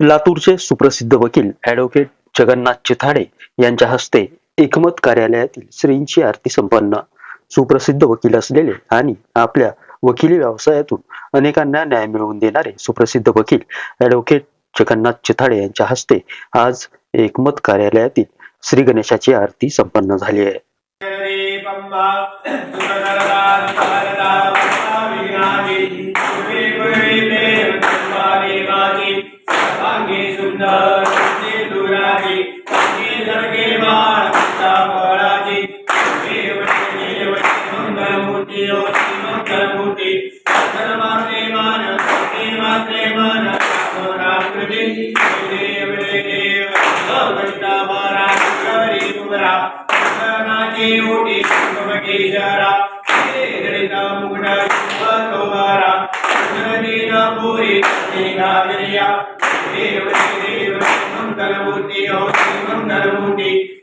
लातूरचे सुप्रसिद्ध वकील ॲडव्होकेट जगन्नाथ चिथाडे यांच्या हस्ते एकमत कार्यालयातील श्रींची आरती संपन्न. सुप्रसिद्ध वकील असलेले आणि आपल्या वकिली व्यवसायातून अनेकांना न्याय मिळवून देणारे सुप्रसिद्ध वकील ॲडव्होकेट जगन्नाथ चिथाडे यांच्या हस्ते आज एकमत कार्यालयातील श्री गणेशाची आरती संपन्न झाली आहे. मंगल मूर्ती होती मंगल मूर्ती सर मात्रे मान ते मात्रे मान रामकृती देव। देव गणता बारा हरी तुमरा नाची ओटी कुंभके जरा। गणिता मुगडा कुंभकोबारा नदीना पुरी निघा दरिया देव देव मंगल मूर्ती होती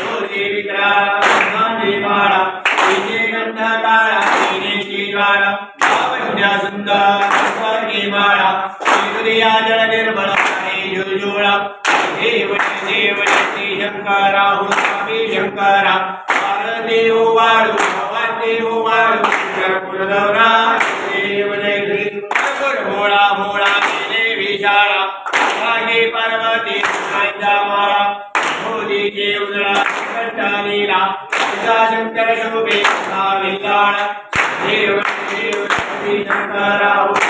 ज्योती विक्राळ मांडे माळा विजय हृदया जळ निर्मळ आणि जुळजुळा देव देव श्री शंकरा हो स्वामी शंकरा वाळू कर्पूर गौरा देव जय श्री मागे पार्वती उजळा कंटालीला तुझा शंकर शोभे देव देव श्री शंकरा हो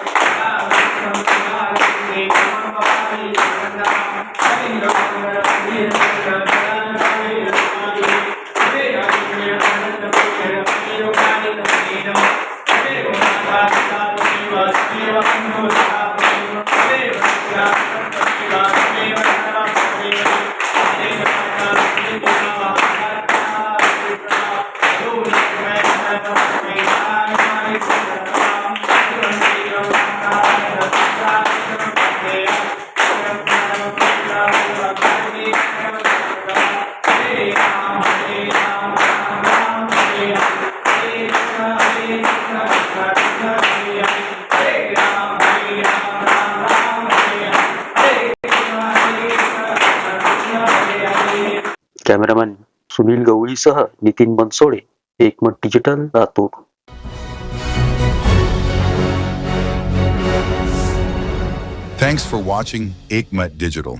cameraman Sunil गवळीसह Nitin Bansode Ekmat digital Latur Thanks for watching Aikmat Digital.